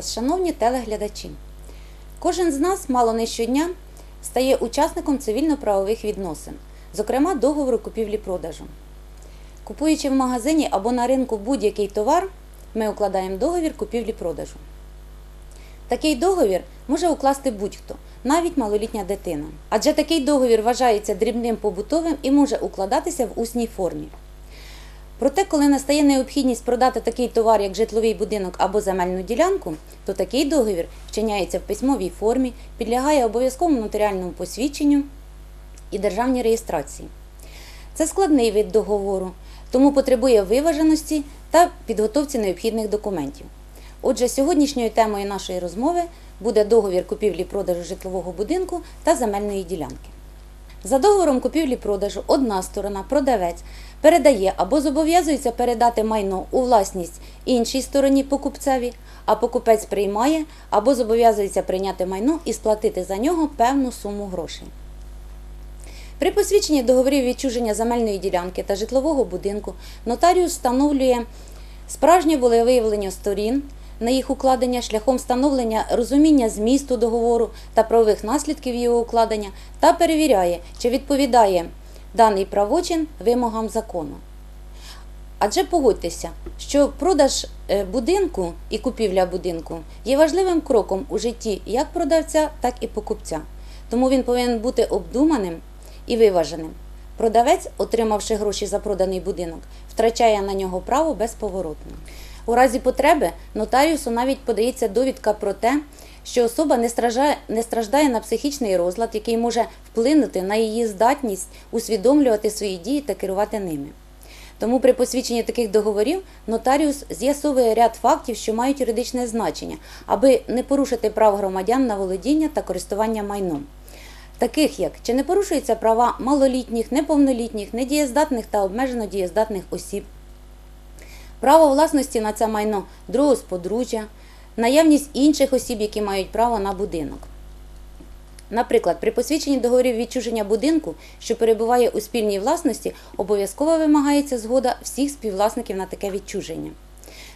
Вас, шановні телеглядачі. Кожен з нас мало не щодня стає учасником цивільно-правових відносин, зокрема договору купівлі-продажу. Купуючи в магазині або на ринку будь-який товар, ми укладаємо договір купівлі-продажу. Такий договір може укласти будь-хто, навіть малолітня дитина. Адже такий договір вважається дрібним побутовим і може укладатися в усній формі. Проте, коли настає необхідність продати такий товар, як житловий будинок або земельну ділянку, то такий договір вчиняється в письмовій формі, підлягає обов'язковому нотаріальному посвідченню і державній реєстрації. Це складний вид договору, тому потребує виваженості та підготовці необхідних документів. Отже, сьогоднішньою темою нашої розмови буде договір купівлі-продажу житлового будинку та земельної ділянки. За договором купівлі-продажу одна сторона, продавець, передає або зобов'язується передати майно у власність іншій стороні покупцеві, а покупець приймає або зобов'язується прийняти майно і сплатити за нього певну суму грошей. При посвідченні договорів відчуження земельної ділянки та житлового будинку нотаріус встановлює справжнє волевиявлення сторін на їх укладення шляхом встановлення розуміння змісту договору та правових наслідків його укладення та перевіряє, чи відповідає даний правочин вимогам закону. Адже погодьтеся, що продаж е, будинку і купівля будинку є важливим кроком у житті як продавця, так і покупця. Тому він повинен бути обдуманим і виваженим. Продавець, отримавши гроші за проданий будинок, втрачає на нього право безповоротно. У разі потреби нотаріусу навіть подається довідка про те, що особа не страждає, не страждає на психічний розлад, який може вплинути на її здатність усвідомлювати свої дії та керувати ними. Тому при посвідченні таких договорів нотаріус з'ясовує ряд фактів, що мають юридичне значення, аби не порушити прав громадян на володіння та користування майном. Таких як чи не порушуються права малолітніх, неповнолітніх, недієздатних та обмежено дієздатних осіб, право власності на це майно другого подружжя, наявність інших осіб, які мають право на будинок. Наприклад, при посвідченні договорів відчуження будинку, що перебуває у спільній власності, обов'язково вимагається згода всіх співвласників на таке відчуження.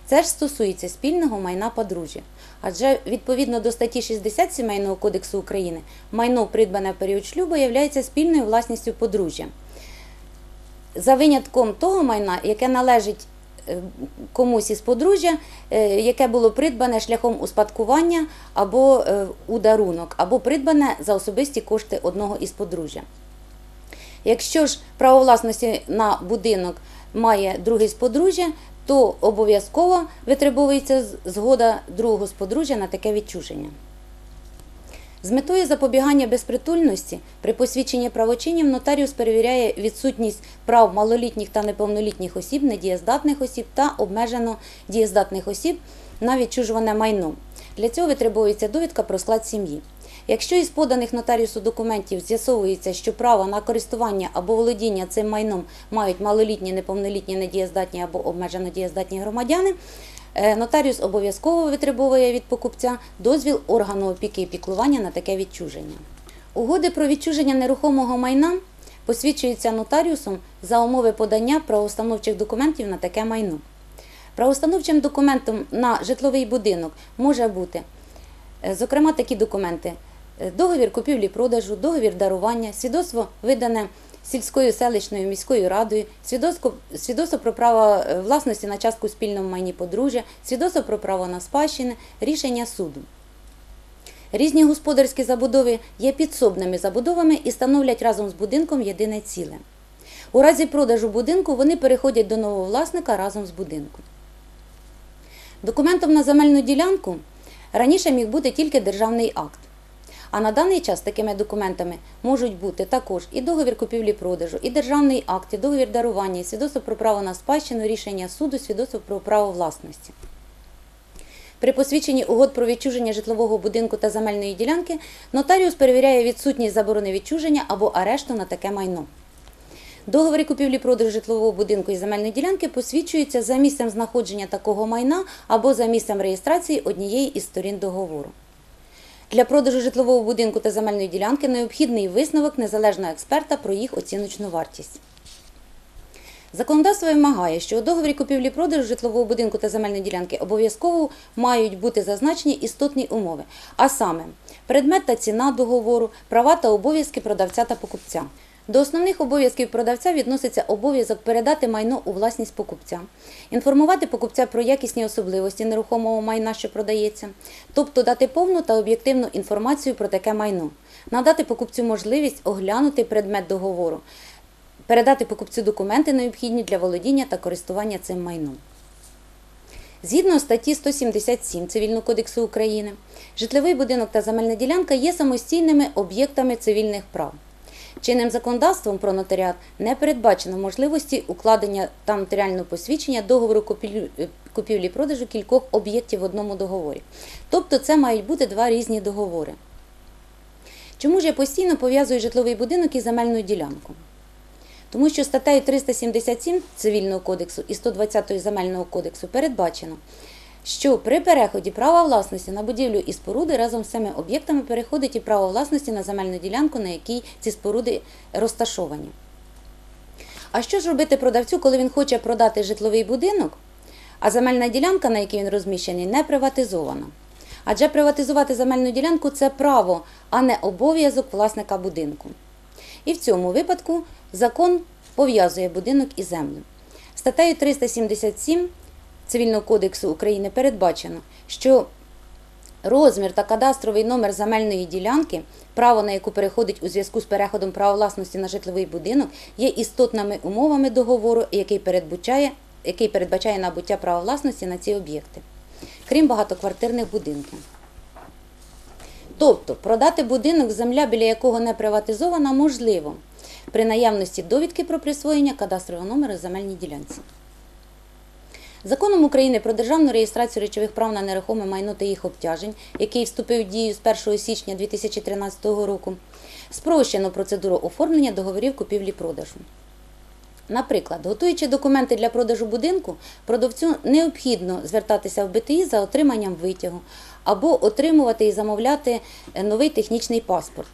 Це ж стосується спільного майна подружжя. Адже відповідно до статті 60 Сімейного кодексу України майно, придбане в період шлюбу, є спільною власністю подружжя. За винятком того майна, яке належить комусь із подружжя, е, яке було придбане шляхом успадкування або е, у дарунок, або придбане за особисті кошти одного із подружжя. Якщо ж право власності на будинок має другий з подружжя, то обов'язково витребовується згода другого з подружжя на таке відчуження. З метою запобігання безпритульності при посвідченні правочинів нотаріус перевіряє відсутність прав малолітніх та неповнолітніх осіб, недієздатних осіб та обмежено дієздатних осіб на відчужуване майно. Для цього витребується довідка про склад сім'ї. Якщо із поданих нотаріусу документів з'ясовується, що право на користування або володіння цим майном мають малолітні, неповнолітні, недієздатні або обмежено дієздатні громадяни, нотаріус обов'язково витребовує від покупця дозвіл органу опіки і піклування на таке відчуження. Угоди про відчуження нерухомого майна посвідчуються нотаріусом за умови подання правоустановчих документів на таке майно. Правоустановчим документом на житловий будинок може бути, е, зокрема, такі документи: е, договір купівлі-продажу, договір дарування, свідоцтво видане сільською селищною міською радою, свідоцтво, про право е, власності на частку спільному майні подружжя, свідоцтво про право на спадщини, рішення суду. Різні господарські забудови є підсобними забудовами і становлять разом з будинком єдине ціле. У разі продажу будинку вони переходять до нового власника разом з будинком. Документом на земельну ділянку раніше міг бути тільки державний акт. А на даний час такими документами можуть бути також і договір купівлі-продажу, і державний акт, і договір дарування, і свідоцтво про право на спадщину, рішення суду, свідоцтво про право власності. При посвідченні угод про відчуження житлового будинку та земельної ділянки нотаріус перевіряє відсутність заборони відчуження або арешту на таке майно. Договори купівлі-продажу житлового будинку і земельної ділянки посвідчуються за місцем знаходження такого майна або за місцем реєстрації однієї із сторін договору. Для продажу житлового будинку та земельної ділянки необхідний висновок незалежного експерта про їх оціночну вартість. Законодавство вимагає, що у договорі купівлі-продажу житлового будинку та земельної ділянки обов'язково мають бути зазначені істотні умови, а саме предмет та ціна договору, права та обов'язки продавця та покупця. До основних обов'язків продавця відноситься обов'язок передати майно у власність покупця, інформувати покупця про якісні особливості нерухомого майна, що продається, тобто дати повну та об'єктивну інформацію про таке майно, надати покупцю можливість оглянути предмет договору, передати покупцю документи, необхідні для володіння та користування цим майном. Згідно статті 177 Цивільного кодексу України, житловий будинок та земельна ділянка є самостійними об'єктами цивільних прав. Чинним законодавством про нотаріат не передбачено можливості укладення та нотаріального посвідчення договору е, купівлі-продажу кількох об'єктів в одному договорі. Тобто це мають бути два різні договори. Чому ж я постійно пов'язую житловий будинок і земельну ділянку? Тому що статтею 377 Цивільного кодексу і 120 Земельного кодексу передбачено, що при переході права власності на будівлю і споруди разом з цими об'єктами переходить і право власності на земельну ділянку, на якій ці споруди розташовані. А що ж робити продавцю, коли він хоче продати житловий будинок, а земельна ділянка, на якій він розміщений, не приватизована? Адже приватизувати земельну ділянку це право, а не обов'язок власника будинку. І в цьому випадку закон пов'язує будинок і землю. Статтею 377 Цивільного кодексу України передбачено, що розмір та кадастровий номер земельної ділянки, право на яку переходить у зв'язку з переходом права власності на житловий будинок, є істотними умовами договору, який передбачає, який передбачає набуття права власності на ці об'єкти, крім багатоквартирних будинків. Тобто продати будинок, земля біля якого не приватизована, можливо при наявності довідки про присвоєння кадастрового номера земельній ділянці. Законом України про державну реєстрацію речових прав на нерухоме майно та їх обтяжень, який вступив в дію з 1 січня 2013 року, спрощено процедуру оформлення договорів купівлі-продажу. Наприклад, готуючи документи для продажу будинку, продавцю необхідно звертатися в БТІ за отриманням витягу або отримувати і замовляти е, новий технічний паспорт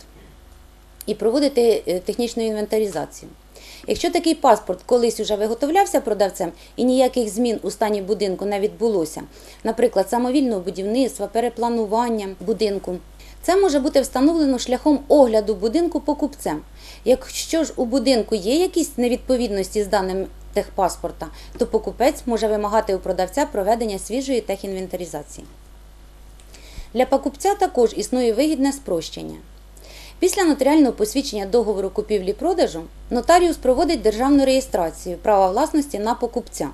і проводити е, технічну інвентаризацію. Якщо такий паспорт колись уже виготовлявся продавцем і ніяких змін у стані будинку не відбулося, наприклад, самовільного будівництва, перепланування будинку, це може бути встановлено шляхом огляду будинку покупцем. Якщо ж у будинку є якісь невідповідності з даним техпаспорта, то покупець може вимагати у продавця проведення свіжої техінвентаризації. Для покупця також існує вигідне спрощення. Після нотаріального посвідчення договору купівлі-продажу нотаріус проводить державну реєстрацію права власності на покупця.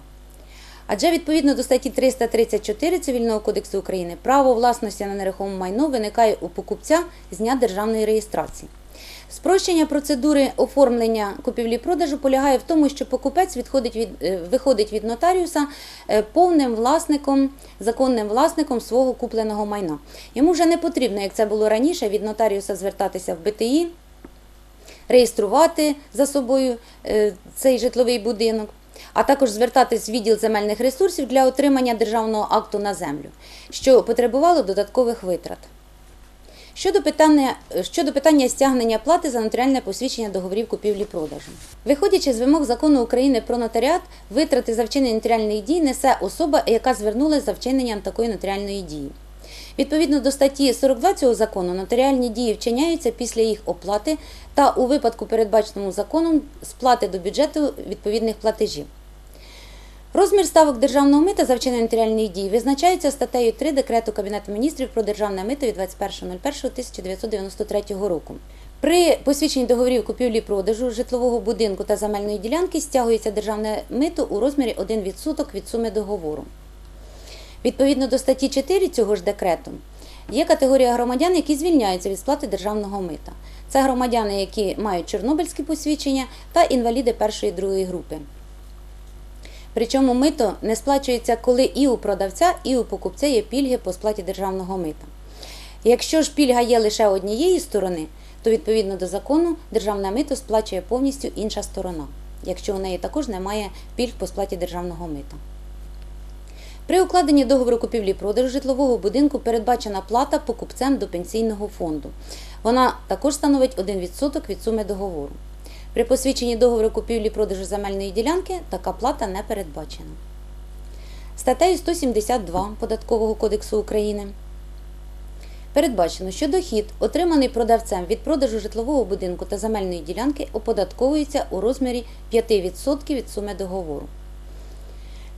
Адже відповідно до статті 334 Цивільного кодексу України право власності на нерухоме майно виникає у покупця з дня державної реєстрації. Спрощення процедури оформлення купівлі-продажу полягає в тому, що покупець від, е, виходить від нотаріуса е, повним власником, законним власником свого купленого майна. Йому вже не потрібно, як це було раніше, від нотаріуса звертатися в БТІ, реєструвати за собою е, цей житловий будинок, а також звертатись в відділ земельних ресурсів для отримання державного акту на землю, що потребувало додаткових витрат. Щодо питання, щодо питання стягнення плати за нотаріальне посвідчення договорів купівлі-продажу. Виходячи з вимог закону України про нотаріат, витрати за вчинення нотаріальних дій несе особа, яка звернулася за вчиненням такої нотаріальної дії. Відповідно до статті 42 цього закону, нотаріальні дії вчиняються після їх оплати та у випадку, передбаченому законом, сплати до бюджету відповідних платежів. Розмір ставок державного мита за вчинення нотаріальних дій визначається статтею 3 декрету Кабінету міністрів про державне мито від 21.01.1993 року. При посвідченні договорів купівлі-продажу житлового будинку та земельної ділянки стягується державне мито у розмірі 1% від суми договору. Відповідно до статті 4 цього ж декрету, є категорія громадян, які звільняються від сплати державного мита. Це громадяни, які мають чорнобильські посвідчення та інваліди першої і другої групи. Причому мито не сплачується, коли і у продавця, і у покупця є пільги по сплаті державного мита. Якщо ж пільга є лише однієї сторони, то відповідно до закону державне мито сплачує повністю інша сторона, якщо у неї також немає пільг по сплаті державного мита. При укладенні договору купівлі-продажу житлового будинку передбачена плата покупцем до пенсійного фонду. Вона також становить 1% від суми договору. При посвідченні договору купівлі-продажу земельної ділянки така плата не передбачена. Статтею 172 Податкового кодексу України передбачено, що дохід, отриманий продавцем від продажу житлового будинку та земельної ділянки, оподатковується у розмірі 5% від суми договору.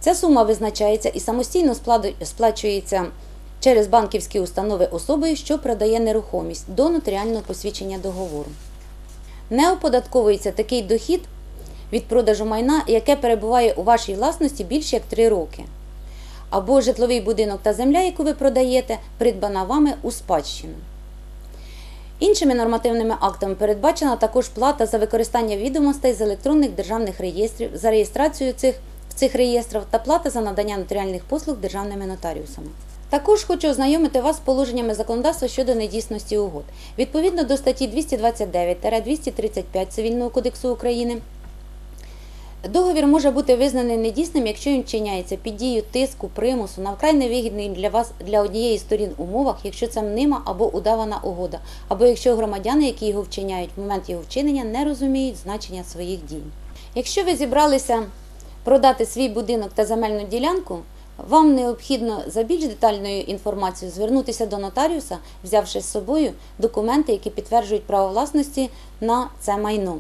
Ця сума визначається і самостійно сплачується через банківські установи особою, що продає нерухомість до нотаріального посвідчення договору. Не оподатковується такий дохід від продажу майна, яке перебуває у вашій власності більше як 3 роки. Або житловий будинок та земля, яку ви продаєте, придбана вами у спадщину. Іншими нормативними актами передбачена також плата за використання відомостей з електронних державних реєстрів, за реєстрацію цих в цих реєстрах та плата за надання нотаріальних послуг державними нотаріусами. Також хочу ознайомити вас з положеннями законодавства щодо недійсності угод. Відповідно до статті 229-235 Цивільного кодексу України, Договір може бути визнаний недійсним, якщо він вчиняється під дією тиску, примусу на вкрай невигідний для вас для однієї з сторін умовах, якщо це мнима або удавана угода, або якщо громадяни, які його вчиняють в момент його вчинення, не розуміють значення своїх дій. Якщо ви зібралися продати свій будинок та земельну ділянку, вам необхідно за більш детальною інформацією звернутися до нотаріуса, взявши з собою документи, які підтверджують право власності на це майно.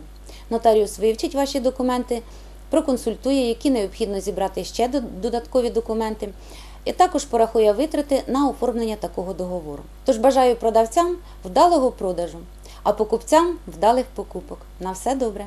Нотаріус вивчить ваші документи, проконсультує, які необхідно зібрати ще додаткові документи, і також порахує витрати на оформлення такого договору. Тож бажаю продавцям вдалого продажу, а покупцям вдалих покупок. На все добре!